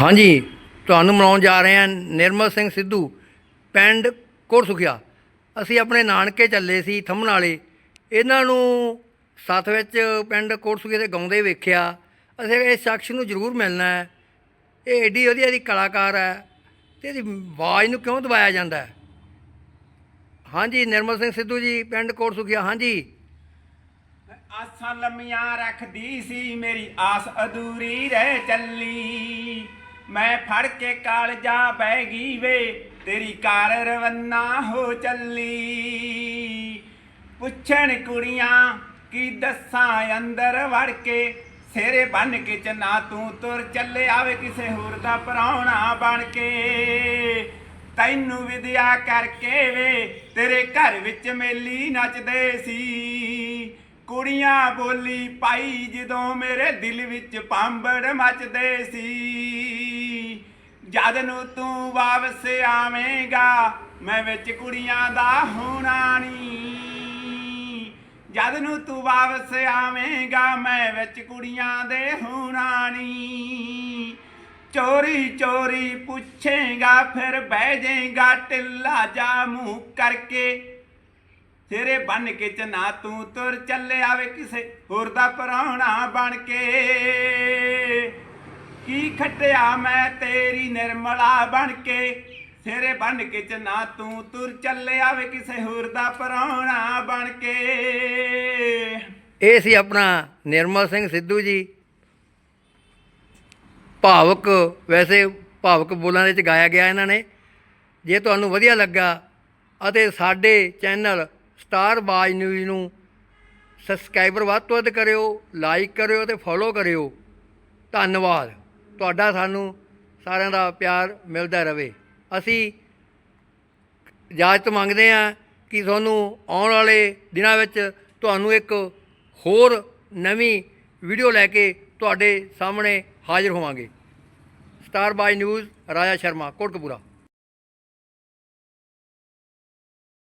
ਹਾਂਜੀ, ਤੁਹਾਨੂੰ ਮਨਾਉਣ ਜਾ ਰਹੇ ਹਾਂ ਨਿਰਮਲ ਸਿੰਘ ਸਿੱਧੂ, ਪਿੰਡ ਕੋਟਸੁਖਿਆ ਅਸੀਂ ਆਪਣੇ ਨਾਨਕੇ ਚੱਲੇ ਸੀ ਥੰਮਣ ਵਾਲੇ। ਇਹਨਾਂ ਨੂੰ ਸਾਥ ਵਿੱਚ ਪਿੰਡ ਕੋਟਸੁਖਿਆ ਦੇ ਗਾਉਂਦੇ ਵੇਖਿਆ। ਅਸੀਂ ਇਸ ਸ਼ਖਸ ਨੂੰ ਜ਼ਰੂਰ ਮਿਲਣਾ ਹੈ। ਇਹ ਏਡੀ ਵਧੀਆ ਦੀ ਕਲਾਕਾਰ ਹੈ ਤੇ ਇਹਦੀ ਆਵਾਜ਼ ਨੂੰ ਕਿਉਂ ਦਬਾਇਆ ਜਾਂਦਾ ਹੈ? ਹਾਂਜੀ, ਨਿਰਮਲ ਸਿੰਘ ਸਿੱਧੂ ਜੀ, ਪਿੰਡ ਕੋਟਸੁਖਿਆ ਹਾਂਜੀ। ਆਸਾਂ ਲੰਮੀਆਂ ਰੱਖਦੀ ਸੀ, ਮੇਰੀ ਆਸ ਅਧੂਰੀ ਰਹਿ ਚੱਲੀ। ਮੈਂ ਫੜ ਕੇ ਕਾਲਜਾ ਬਹਿ ਗਈ ਵੇ, ਤੇਰੀ ਕਾਰ ਰਵੰਨਾ ਹੋ ਚੱਲੀ। ਪੁੱਛਣ ਕੁੜੀਆਂ, ਕੀ ਦੱਸਾਂ ਅੰਦਰ ਵੜ ਕੇ ਸਿਰੇ ਬੰਨ ਕੇ ਚਨਾ ਤੂੰ ਤੁਰ ਚੱਲੇ ਆਵੇ ਕਿਸੇ ਹੋਰ ਦਾ ਪਰਾਉਣਾ ਬਣ ਕੇ। ਤੈਨੂੰ ਵਿਦਿਆ ਕਰਕੇ ਵੇ, ਤੇਰੇ ਘਰ ਵਿੱਚ ਮੇਲੀ ਨੱਚਦੇ ਸੀ। ਕੁੜੀਆਂ ਬੋਲੀ ਪਾਈ ਜਦੋਂ ਮੇਰੇ ਦਿਲ ਵਿੱਚ ਪਾਂਬੜ ਮੱਚਦੇ ਸੀ। ਜਦ ਨੂੰ ਤੂੰ ਵਾਪਸ ਆਵੇਂਗਾ, ਮੈਂ ਵਿੱਚ ਕੁੜੀਆਂ ਦਾ ਹੋਣਾ ਨਹੀਂ ਜਦ ਨੂੰ ਤੂੰ ਵਾਪਸ ਆਵੇਂਗਾ, ਮੈਂ ਵਿੱਚ ਕੁੜੀਆਂ ਦੇ ਹੋਣਾ ਨਹੀਂ ਚੋਰੀ ਚੋਰੀ ਪੁੱਛੇਗਾ, ਫਿਰ ਬਹਿ ਜਾਏਗਾ ਟਿੱਲਾ ਜਾ ਮੂੰਹ ਕਰਕੇ। ਤੇਰੇ ਬਨ ਕੇ ਚਨਾ ਤੂੰ ਤੁਰ ਚੱਲੇ ਆਵੇ ਕਿਸੇ ਹੋਰ ਦਾ ਪਰਾਉਣਾ ਬਣ ਕੇ। ਕੀ ਖੱਟਿਆ ਮੈਂ ਤੇਰੀ ਨਿਰਮਲਾ ਬਣ ਕੇ? ਸਿਰੇ ਬਨ ਕੇ ਚਨਾ ਤੂੰ ਤੁਰ ਚੱਲਿਆ ਵੇ ਕਿਸੇ ਹੋਰ ਦਾ ਪਰਾਉਣਾ ਬਣ ਕੇ। ਇਹ ਸੀ ਆਪਣਾ ਨਿਰਮਲ ਸਿੰਘ ਸਿੱਧੂ ਜੀ। ਭਾਵਕ, ਵੈਸੇ ਭਾਵਕ ਬੋਲਾਂ ਦੇ ਵਿੱਚ ਗਾਇਆ ਗਿਆ ਇਹਨਾਂ ਨੇ। ਜੇ ਤੁਹਾਨੂੰ ਵਧੀਆ ਲੱਗਾ ਅਤੇ ਸਾਡੇ ਚੈਨਲ ਸਟਾਰ ਬਾਜ ਨਿਊਜ਼ ਨੂੰ ਸਬਸਕ੍ਰਾਈਬਰ ਵੱਧ ਤੋਂ ਵੱਧ ਕਰਿਓ, ਲਾਈਕ ਕਰਿਓ ਤੇ ਫੋਲੋ ਕਰਿਓ। ਧੰਨਵਾਦ। ਤੁਹਾਡਾ ਸਾਨੂੰ ਸਾਰਿਆਂ ਦਾ ਪਿਆਰ ਮਿਲਦਾ ਰਹੇ। ਅਸੀਂ ਇਜਾਜ਼ਤ ਮੰਗਦੇ ਹਾਂ ਕਿ ਤੁਹਾਨੂੰ ਆਉਣ ਵਾਲੇ ਦਿਨਾਂ ਵਿੱਚ ਤੁਹਾਨੂੰ ਇੱਕ ਹੋਰ ਨਵੀਂ ਵੀਡੀਓ ਲੈ ਕੇ ਤੁਹਾਡੇ ਸਾਹਮਣੇ ਹਾਜ਼ਰ ਹੋਵਾਂਗੇ। ਸਟਾਰ ਬਾਈ ਨਿਊਜ਼, ਰਾਜਾ ਸ਼ਰਮਾ, ਕੋਟਕਪੂਰਾ।